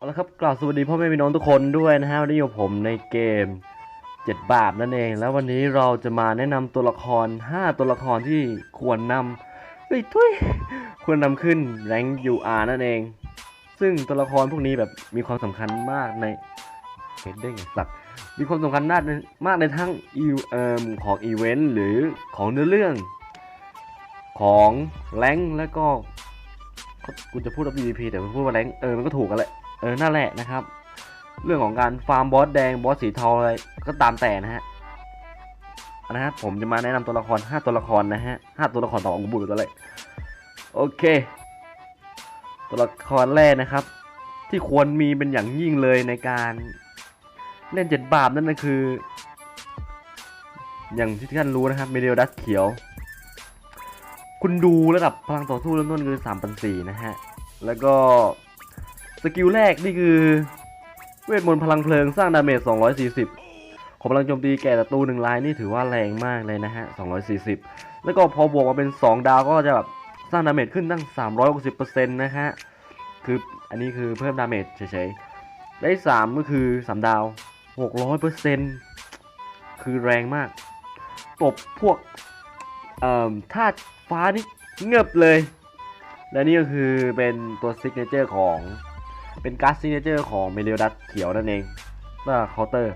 เอาละครับกล่าวสวัสดีพ่อแม่พี่น้องทุกคนด้วยนะฮะวันนี้อยู่ผมในเกมเจ็ดบาปนั่นเอง แล้ววันนี้เราจะมาแนะนำตัวละคร 5 ตัวละครที่ควรนำเฮ้ยทุยควรนำขึ้นแรง UR นั่นเอง ซึ่งตัวละครพวกนี้แบบมีความสำคัญมากในเห็นได้ไงสักมีความสำคัญมากในมากในทั้งอีเอ่มของอีเวนต์หรือของเนื้อเรื่อง ของแรงแล้วก็กูจะพูดว่า PVP แต่พูดว่าแรงเออมันก็ถูกกันแหละ เออนั่นแหละนะครับ เรื่องของการฟาร์มบอสแดงบอสสีเทาอะไรก็ตามแต่นะฮะนะฮะผมจะมาแนะนำตัวละคร 5 ตัวละครนะฮะ5ตัวละครต่อองค์บุตรตัวเลยโอเค ตัวละครแรกนะครับ ที่ควรมีเป็นอย่างยิ่งเลยในการเล่นเจ็ดบาปนั่นก็คือ อย่างที่ท่านรู้นะครับเมเดลดัสเขียว คุณดูระดับพลังต่อสู้เริ่มต้นคือ3 4 0 0นะฮะ แล้วก็ สกิลแรกนี่คือ เวทมนต์พลังเพลิงสร้างดาเมจ 240 ของพลังโจมตีแก่ศัตรูหนึ่งรายนี่ถือว่าแรงมากเลยนะฮะ 240 แล้วก็พอบวกมาเป็น 2 ดาวก็จะแบบสร้างดาเมจขึ้นตั้ง 360%นะฮะ คืออันนี้คือเพิ่มดาเมจเฉยๆ ได้ 3 ก็คือ 3 ดาว 600%คือแรงมาก ตบพวกเอ่อธาตุฟ้านี่เงือบเลย และนี่ก็คือเป็นตัวซิกเนเจอร์ของ เป็นการ์ดซิกเนเจอร์ของเมเลียดัสเขียวนั่นเองว่าเคาน์เตอร์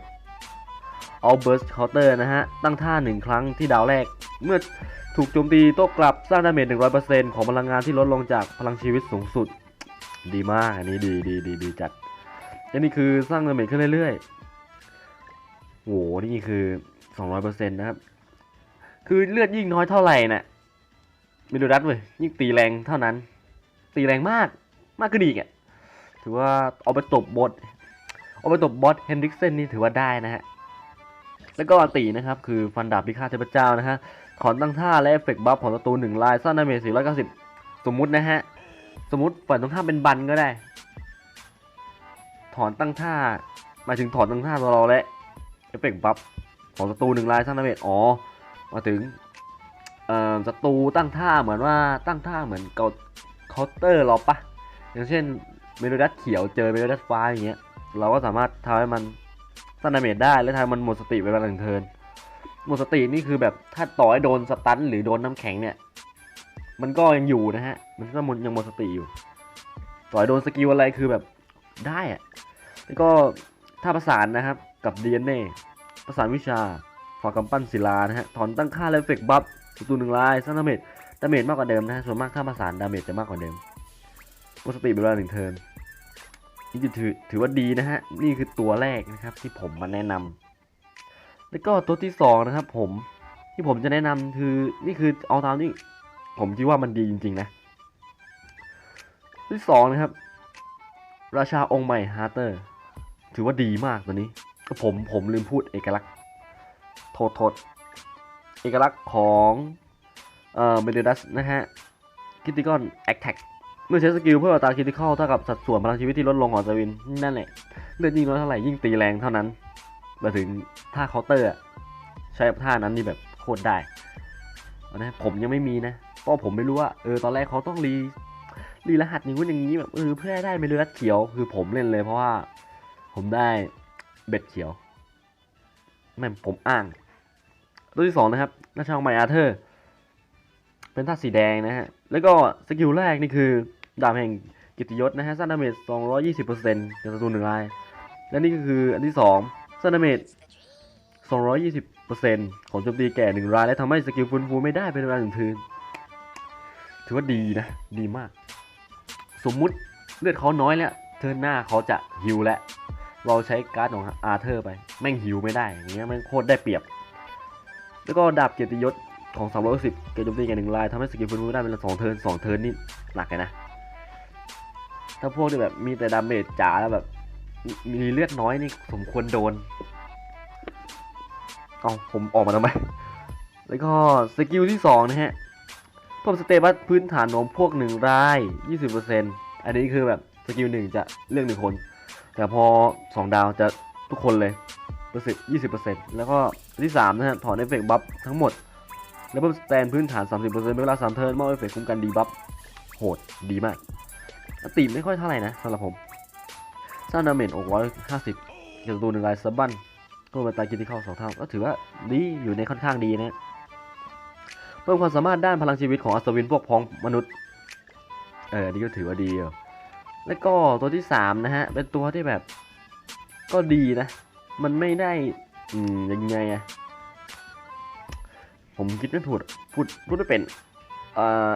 เอาเบิร์สเคาน์เตอร์นะฮะ ตั้งท่าหนึ่งครั้งที่ดาวแรก เมื่อถูกโจมตีโต้กลับสร้างดาเมจ100%ของพลังงานที่ลดลงจากพลังชีวิตสูงสุด ดีมาก อันนี้ดีดีดีดีจัดและนี่คือสร้างดาเมจขึ้นเรื่อยๆโหนี่คือ 200%นะครับ คือเลือดยิ่งน้อยเท่าไหร่น่ะไม่ดูดัดเว้ยยิ่งตีแรงเท่านั้น ตีแรงมากมากขึ้นอีกอะ ถือว่าเอาไปตบบอสเอาไปตบบอสเฮนริกเซนนี่ถือว่าได้นะฮะแล้วก็อันตีนะครับ คือฟันดาบพิฆาตเทพเจ้านะฮะถอนตั้งท่าและเอฟเฟกต์บัฟของศัตรูหนึ่งลายสร้างดาเมจ490 สมมุตินะฮะ สมมุติฝ่ายตรงข้ามเป็นบันก็ได้ ถอนตั้งท่าหมายถึงถอนตั้งท่าตัวเราและเอฟเฟกต์บัฟของศัตรูหนึ่งลายสร้างดาเมจอ๋อมาถึงเอ่อศัตรูตั้งท่าเหมือนว่าตั้งท่าเหมือนเกาเคาน์เตอร์เราปะอย่างเช่น เมโลดัสเขียวเจอเมโลดัสฟ้าอย่างเงี้ย เราก็สามารถทำให้มันสร้างดาเมจได้และทำให้มันหมดสติเวลาหนึ่งเทินหมดสตินี่คือแบบถ้าต่อให้โดนสตันหรือโดนน้ำแข็งเนี่ย มันก็ยังอยู่นะฮะ มันก็ยังหมดสติอยู่ ต่อให้โดนสกิลอะไรคือแบบได้อะแล้วก็ถ้าประสานนะครับกับ DNA ประสานวิชาฝากกำปั้นศิลานะฮะถอนตั้งค่าและเฟกบัฟศัตรูหนึ่งรายสร้างดาเมจดาเมจมากกว่าเดิมนะฮะส่วนมากถ้ามาสานดาเมจจะมากกว่าเดิม หมดสติเป็นเวลาหนึ่งเทิร์นนี่ถือถือว่าดีนะฮะ นี่คือตัวแรกนะครับ ที่ผมมาแนะนำแล้วก็ตัวที่สองนะครับ ผมที่ผมจะแนะนำคือนี่คือเอาตามที่ผมคิดว่ามันดีจริง ๆ นะ ที่สองนะครับ ราชาองค์ใหม่ฮาร์เตอร์ ถือว่าดีมากตัวนี้ ก็ผมผมลืมพูดเอกลักษณ์ โทษโทษเอกลักษณ์ของเอ่อเมเดดัสนะฮะคิติกอนแอคแท็ก เมื่อใช้สกิลเพื่ออัตราคิติคอลเท่ากับสัดส่วนพลังชีวิตที่ลดลงของสวินนั่นแหละเลือดยิ่งน้อยเท่าไหร่ยิ่งตีแรงเท่านั้นมาถึงท่าเคาน์เตอร์ใช้ท่านั้นนี่แบบโคตรได้นะผมยังไม่มีนะเพราะผมไม่รู้ว่าเออตอนแรกเขาต้องรีรีรหัสอย่างนู้นอย่างนี้แบบเออเพื่อให้ได้เมเดดัสเขียวคือผมเล่นเลยเพราะว่า ผมได้เบ็ดเขียวไม่ผมอ้าง ตัวที่สองนะครับน้าชาองใหม่อาเธอร์ เป็นธาตุสีแดงนะฮะ แล้วก็สกิลแรกนี่คือดาบแห่งกิติยศนะฮะสร้าดาเมจ220%กับศัตรูหนึ่งราย และนี่ก็คืออันที่สองสร้าดาเมจ220%ของโจมตีแก่หนึ่งราย และทำให้สกิลฟื้นฟูไม่ได้เป็นเวลาหนึ่งเทินถือว่าดีนะ ดีมาก สมมุติเลือดเขาน้อยแล้ว เทิร์นหน้าเขาจะฮิวแล้ว เราใช้การ์ดของอาเธอร์ไป แม่งฮิวไม่ได้อย่างเงี้ยแม่งโคตรได้เปรียบ แล้วก็ดาบเกียรติยศ ของ310เกรดโจมตีแก่หนึ่งลายทำให้สกิลฟื้นฟูได้เป็นละสองเทิร์นสองเทิร์นนี่หนักเลยนะ ถ้าพวกที่แบบมีแต่ดาเมจจ๋าแล้วแบบ มีเลือดน้อยนี่สมควรโดนเอาผมออกมาทำไม แล้วก็สกิลที่สองนะฮะเพิ่มสเตตัสพื้นฐานของพวกหนึ่งราย 20%อันนี้คือแบบสกิลหนึ่งจะเลือกหนึ่งคน แต่พอ 2 ดาวจะทุกคนเลยรู้สึก20%แล้วก็ที่3นะฮะถอนเอฟเฟกต์บัฟทั้งหมด แล้วเพิ่มสแตนพื้นฐาน 30%เป็นเวลา3เทิร์นมอบเอฟเฟกต์คุ้มกันดีบัฟโหดดีมากติไม่ค่อยเท่าไหร่นะสำหรับผมสร้างดาเมจอกร้อยห้าสิบเกี่ยวกับตัวหนึ่งลายซับบันก็มาตายคิดที่เข้าสองเท่า ก็ถือว่าดีอยู่ในค่อนข้างดีนะเพิ่มความสามารถด้านพลังชีวิตของอัศวินพวกพ้องมนุษย์ เออนี่ก็ถือว่าดีอแล้วก็ตัวที่สามนะฮะ เป็นตัวที่แบบ ก็ดีนะ มันไม่ได้ อืมยังไงอะ ผมคิดไม่ถูกพูดพูดไม่เป็นเอ่อ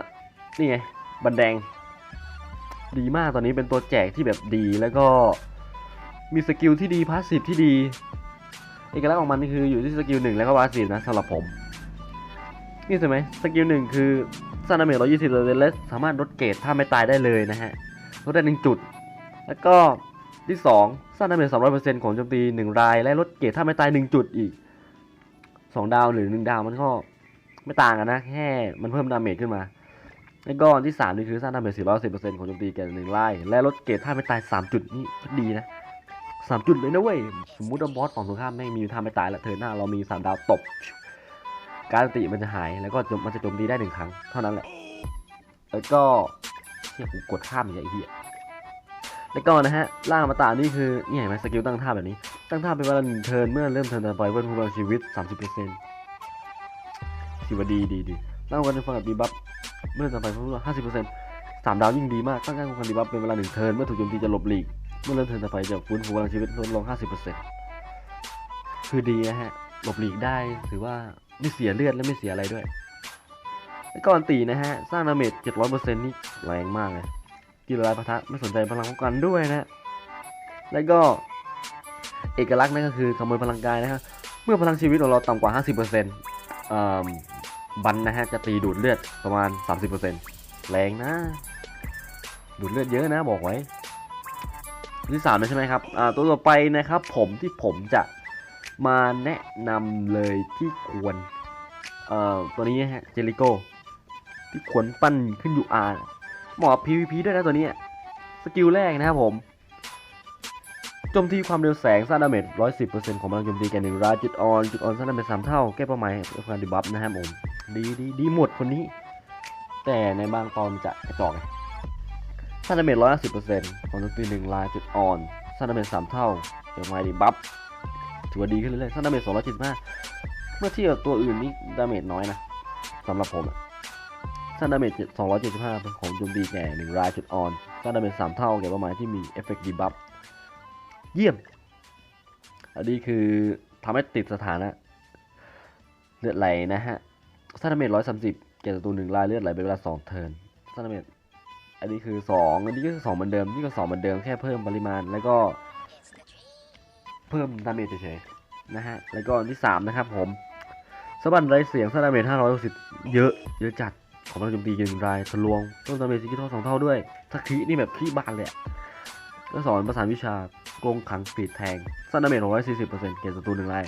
นี่ไงบันแดง ดีมากตอนนี้เป็นตัวแจกที่แบบดีแล้วก็มีสกิลที่ดีพาสซีฟที่ดีเอกลักษณ์ของมันนี่คืออยู่ที่สกิลหนึ่งแล้วก็พาสซีฟนะสำหรับผม นี่ใช่ไหมสกิลหนึ่งคือซานาเมจร้อยยี่สิบเลสสามารถลดเกรดถ้าไม่ตายได้เลยนะฮะลดได้หนึ่งจุด แล้วก็ที่สองซานาเมจสามร้อยเปอร์เซ็นต์ของโจมตีหนึ่งราย และลดเกรดถ้าไม่ตายหนึ่งจุดอีก สองดาวหรือหนึ่งดาวมันก็ไม่ต่างกันนะแค่มันเพิ่มดาเมจขึ้นมาแล้วก็ที่สามนี่คือสร้างดาเมจ410%ของโจมตีแก่หนึ่งไล่และลดเกรดท่าไม่ตาย3จุดนี่ก็ดีนะ3จุดเลยนะเว้ยสมมติว่าบอสฝั่งตรงข้ามไม่มีท่าไม่ตายล้วเธอหน้าเรามี3ดาวตบ การติมันจะหายแล้วก็มันจะโจมตีได้หนึ่งครั้งเท่านั้นแหละแล้วก็เชี่ยกูกดข้ามอย่างไอ้เหี้ยแล้วก็นะฮะล่างมาตานี่คือนี่เห็นไหมสกิลตั้งท่าแบบนี้ ตั้งท่าเป็นเวลาหนึ่งเทิร์นเมื่อเริ่มเทิร์นต่อไปเพิ่มพลังชีวิต 30%ถือว่าดีดีดีล่างกันในฟังกับดีบัฟเมื่อจะไปเพิ่มห้าสิบเปอร์เซ็นต์สามดาวยิ่งดีมากตั้งการความดีบัฟเป็นเวลาหนึ่งเทิร์นเมื่อถูกโจมตีจะหลบหลีก เมื่อเริ่มเทิร์นต่อไปจะฟื้นฟูพลังชีวิตลดลงห้าสิบเปอร์เซ็นต์คือดีนะฮะหลบหลีกได้ถือว่าไม่เสียเลือดและไม่เสียอะไรด้วยแล้วก่อนตีนะฮะ สร้างดาเมจเจ็ดร้อยเปอร์เซ็นต์นี่แรงมากเลยกีฬาพะทะไม่สนใจพลังป้องกันด้วยนะ แล้วก็ เอกลักษณ์นั่นก็คือขโมยพลังกายนะฮะเมื่อพลังชีวิตของเราต่ำกว่า 50%เอ่อบันนะฮะจะตีดูดเลือดประมาณ 30%แรงนะ ดูดเลือดเยอะนะบอกไว้ที่สามนะใช่ไหมครับอ่าตัวต่อไปนะครับ ผมที่ผมจะมาแนะนำเลยที่ควรเอ่อตัวนี้ฮะเจลิโกที่ควรปั้นขึ้นอยู่อาเหมาะ PVP ด้วยนะตัวนี้ สกิลแรกนะครับผม โจมตีความเร็วแสงสร้างดาเมจ110%ของพลังโจมตีแก่หนึ่งรายจุดออนจุดออนสร้างดาเมจสามเท่า แก้เป้าหมายด้วยการดีบัฟนะครับผม ดีดีดีหมดคนนี้ แต่ในบางตอนจะกระจอกไงซาดาเมจร้อยสิบเปอร์เซ็นต์ของตัวตีหนึ่งลายจุดอ่อนซาดาเมจสามเท่าเดี๋ยวมาดีบัฟถือว่าดีขึ้นเรื่อยๆซาดาเมจสองร้อยเจ็ดสิบห้าเมื่อเทียบตัวอื่นนี่ดาเมจน้อยนะสำหรับผมอะซาดาเมจสองร้อยเจ็ดสิบห้าของโจมตีแก่หนึ่งรายจุดอ่อนซาดาเมจสามเท่าแก่เป้าหมายที่มีเอฟเฟกต์ดีบัฟ เยี่ยม อันนี้คือทำให้ติดสถานะ เลือดไหลนะฮะซาดาเมจร้อยสามสิบเกียรติตัวหนึ่งลายเลือดไหลเป็นเวลาสองเทิร์นซาดาเมจอันนี้คือสองอันนี้ก็สองเหมือนเดิมนี่ก็สองเหมือนเดิมแค่เพิ่มปริมาณแล้วก็ เพิ่มดาเมจเฉยๆนะฮะแล้วก็อันที่สามนะครับผมสบันไรเสียงซาดาเมจห้าร้อยหกสิบเยอะเยอะจัดของพลังโจมตีหนึ่งรายทะลวงต้นดาเมจซิกิทอสองเท่าด้วยสักคีนี่แบบคีบานเลยอะ ก็สอนประสานวิชากรงขังปีดแทงซาดาเมจร้อยสี่สิบเปอร์เซ็นต์เกียรติศัตรูหนึ่งราย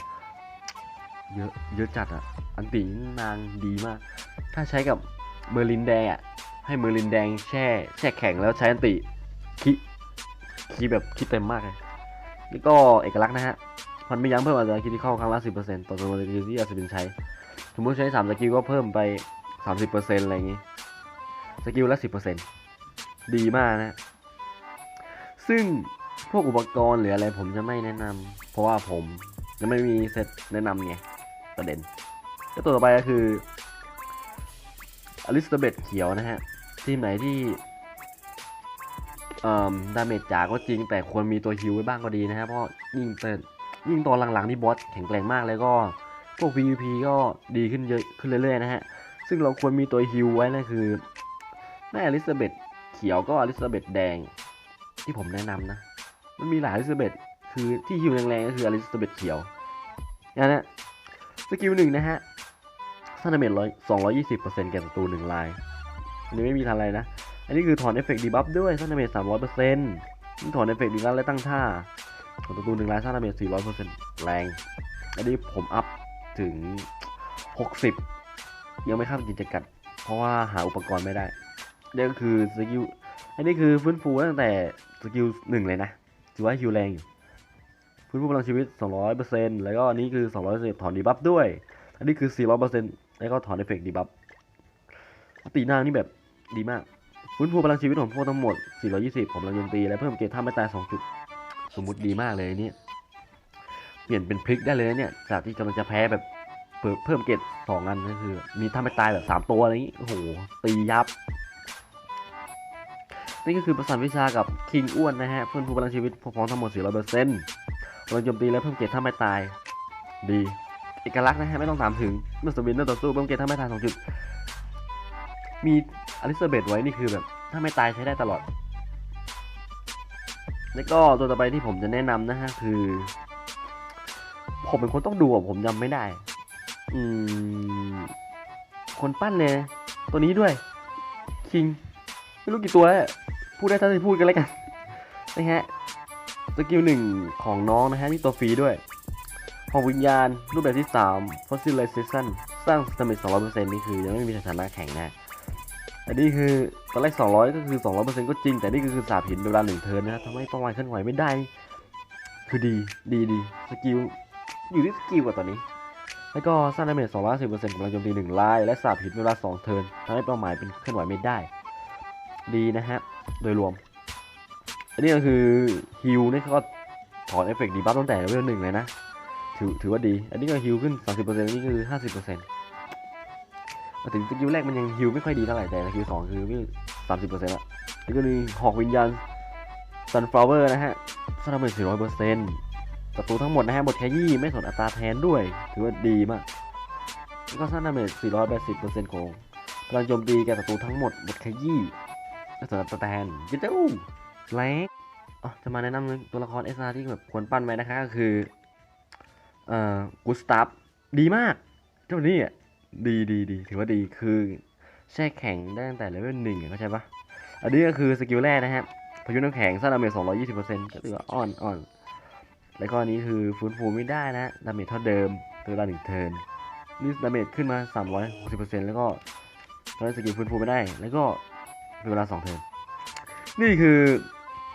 เยอะเยอะจัดอะ อันตีนางดีมาก ถ้าใช้กับเมอร์ลินแดงอะ ให้เมอร์ลินแดงแช่ แช่แข็งแล้วใช้อันติคิคีแบบคิดเต็มมากเลย นี่ก็เอกลักษณ์นะฮะมันไม่ยั้งเพิ่มอัตราคิดที่เข้าครั้งละสิบเปอร์เซ็นต์ต่อจำนวนสกิลที่อาจจะเป็นใช้ สมมติใช้สามสกิลก็เพิ่มไปสามสิบเปอร์เซ็นต์อะไรอย่างงี้ สกิลละสิบเปอร์เซ็นต์ดีมากนะ ซึ่งพวกอุปกรณ์หรืออะไรผมจะไม่แนะนำเพราะว่าผมยังไม่มีเซตแนะนำไงประเด็นแล้วตัวต่อไปก็คืออลิสตเบธเขียวนะฮะ ทีมไหนที่เอ่อดาเมจจ๋าก็จริงแต่ควรมีตัวฮิวไว้บ้างก็ดีนะฮะเพราะยิ่งเติยิ่งตอนหลังๆนี่บอสแข็งแกร่งมากแล้วก็พวก PVP ก็ดีขึ้นเยอะขึ้นเรื่อยๆนะฮะ ซึ่งเราควรมีตัวฮิวไว้นะคือแม่อลิซาเบธเขียวก็อลิซาเบธแดง ที่ผมแนะนำนะ มันมีหลายอลิซาเบธคือที่ฮิวแรงๆก็คืออลิซาเบธเขียวนั่นนะสกิลหนึ่งนะฮะซาดาเมจร้อยสองร้อยยี่สิบเปอร์เซ็นต์แก่ศัตรูหนึ่งลาย อันนี้ไม่มีทันอะไรนะ อันนี้คือถอนเอฟเฟกต์ดีบัฟด้วยซาดาเมจสามร้อยเปอร์เซ็นต์ถอนเอฟเฟกต์ดีบัฟและตั้งท่าของศัตรูหนึ่งลายซาดาเมจสี่ร้อยเปอร์เซ็นต์แรง อันนี้ผมอัพถึงหกสิบยังไม่ข้ามกิจกัด เพราะว่าหาอุปกรณ์ไม่ได้นี่ก็คือสกิล อันนี้คือฟื้นฟูตั้งแต่สกิลหนึ่งเลยนะถือว่าฮิวแรงอยู่ฟื้นฟูพลังชีวิต 200%แล้วก็อันนี้คือ 200%ถอนดีบัฟด้วย อันนี้คือ 400%แล้วก็ถอนเอฟเฟกต์ดีบัฟตีหน้านี่แบบดีมากฟื้นฟูพลังชีวิตของพวกทั้งหมด 420ของพลังโจมตีและเพิ่มเกรดท่าไม่ตาย 2 จุด สมูทดีมากเลยเนี่ยเปลี่ยนเป็นพลิกได้เลยเนี่ยจากที่กำลังจะแพ้แบบเพิ่มเกรด2อันก็คือ มีถ้าไม่ตายแบบสามตัวอะไรอย่างงี้โอ้โหตียับ นี่ก็คือประสานวิชากับคิงอ้วนนะฮะเพื่อนผู้พลังชีวิตพร้อมทั้งหมด 400เปอร์เซ็นต์พลังโจมตีและเพิ่มเกรดถ้าไม่ตาย ดี เอกลักษณ์นะฮะไม่ต้องถามถึงเมื่อสวินเนอร์ต่อสู้เพิ่มเกรดถ้าไม่ตายสองจุด มีอลิซาเบธไว้นี่คือแบบ ถ้าไม่ตายใช้ได้ตลอด แล้วก็ตัวต่อไปที่ผมจะแนะนำนะฮะคือ ผมเป็นคนต้องดูผมจำไม่ได้ อืม คนปั้นเลย ตัวนี้ด้วยคิงไม่รู้กี่ตัวแล้ว พูดได้เท่าที่พูดกันแล้วกันนะฮะสกิลหนึ่งของน้องนะฮะมีตัวฟรีด้วย ของวิญญาณรูปแบบที่ 3 Fossilization สร้างสมิธ200%นี่คือยังไม่มีสถานะแข็งนะอันนี้คือตอนแรก 200 ก็คือ 200%ก็จริง แต่นี่ก็คือสาบหินเป็นเวลาหนึ่งเทิร์นนะทำให้เป้าหมายเคลื่อนไหวไม่ได้ คือดีดีดีสกิลอยู่ที่สกิลกว่าตอนนี้ แล้วก็สร้างดาเมจ210%ของพลังโจมตี1ลาย และสาบหินเป็นเวลา 2 เทิร์นทำให้เป้าหมายเป็นเคลื่อนไหวไม่ได้ ดีนะฮะ โดยรวม อันนี้ก็คือฮิลนี่เขาก็ถอนเอฟเฟกต์ดีบัฟตั้งแต่เลเวลหนึ่งเลยนะ ถือถือว่าดี อันนี้ก็ฮิลขึ้น 30%อันนี้คือ 50%มาถึงสกิลแรกมันยังฮิลไม่ค่อยดีเท่าไหร่แต่สกิลสองคือวิ่ง30%ละนี่ก็มีหอกวิญญาณ Sunflower นะฮะสร้างดาเมจ400%ศัตรูทั้งหมดนะฮะหมดแค่ยี่ไม่สนอัตราแทนด้วย ถือว่าดีมากแล้วก็สร้างดาเมจ480%ของพลังโจมตีแก่ศัตรูทั้งหมดหมดแค่ยี่ สำหรับตัวแทนยินดีเล็กอ๋อจะมาแนะนำตัวละครเอสอาที่แบบควรปั้นไว้นะคะก็คือ เอ่อกุสตาฟดีมาก เจ้านี่อะดีดีดีถือว่าดีคือแช่แข็งได้ตั้งแต่เลเวลหนึ่งเข้าใจปะอันนี้ก็คือสกิลแรกนะฮะพายุน้ำแข็งสร้างดาเมจ220%ก็ถือว่าอ่อนอ่อนแล้วก็อันนี้คือฟื้นฟูไม่ได้นะดาเมจเท่าเดิมตัวละหนึ่งเทิร์นนี่ดาเมจขึ้นมา 360%แล้วก็ตอนนี้สกิลฟื้นฟูไม่ได้ แล้วก็ เป็นเวลา2เทิร์นนี่คือ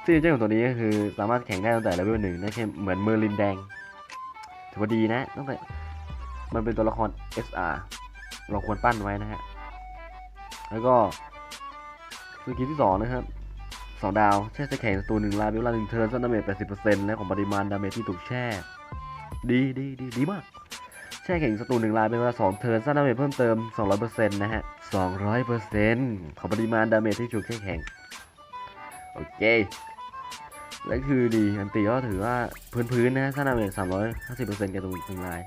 ซีเจอร์ของตัวนี้ก็คือสามารถแข่งได้ตั้งแต่เลเวลหนึ่งได้เช่นเหมือนเมอร์ลินแดงถือว่าดีนะตั้งแต่มันเป็นตัวละคร SR เราควรปั้นไว้นะฮะ แล้วก็สกิลที่สองนะครับสองดาวแช่จะแข่งศัตรูหนึ่งลายเวลาหนึ่งเทิร์นสร้างดาเมจ80%และของปริมาณดาเมจที่ถูกแช่ ดีดีดีดีมากแช่แข่งศัตรูหนึ่งลายเป็นเวลาสองเทิร์นสร้างดาเมจเพิ่มเติม 200%นะฮะ 200%ของปริมาณดาเมจที่ถูกแช่แข่งโอเค และคือดีอันตีก็ถือว่าพื้นๆนะสร้างดาเมจ350%แก่ตัวหนึ่งลาย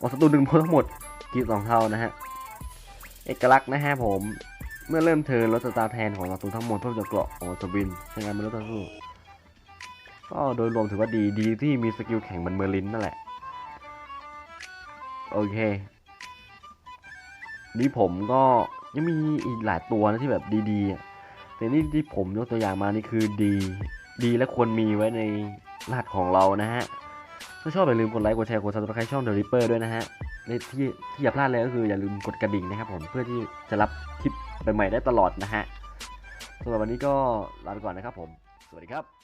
ออกศัตรูหนึ่งพลทั้งหมดกีดสองเท่านะฮะ เอกลักษณ์นะฮะผม เมื่อเริ่มเทิร์นลดสตาร์แทนของศัตรูทั้งหมดเพิ่มจากเกราะของสบินใช้งานเป็นรถต่อสู้ก็โดยรวมถือว่าดีดีที่มีสกิลแข่งเหมันเมอร์ลินนั่นแหละ โอเค นี่ผมก็ ยังมีอีกหลายตัวนะที่แบบดีๆแต่นี่ที่ผมยกตัวอย่างมานี่คือดี ดีและควรมีไว้ในรหัสของเรานะฮะถ้าชอบอย่าลืมกดไลค์กดแชร์กดซับสไครต์ช่อง The Ripper ด้วยนะฮะในที่ที่อย่าพลาดเลยก็คืออย่าลืมกดกระดิ่งนะครับผมเพื่อที่จะรับคลิปใหม่ๆได้ตลอดนะฮะสำหรับวันนี้ก็ลาไปก่อนนะครับผม สวัสดีครับ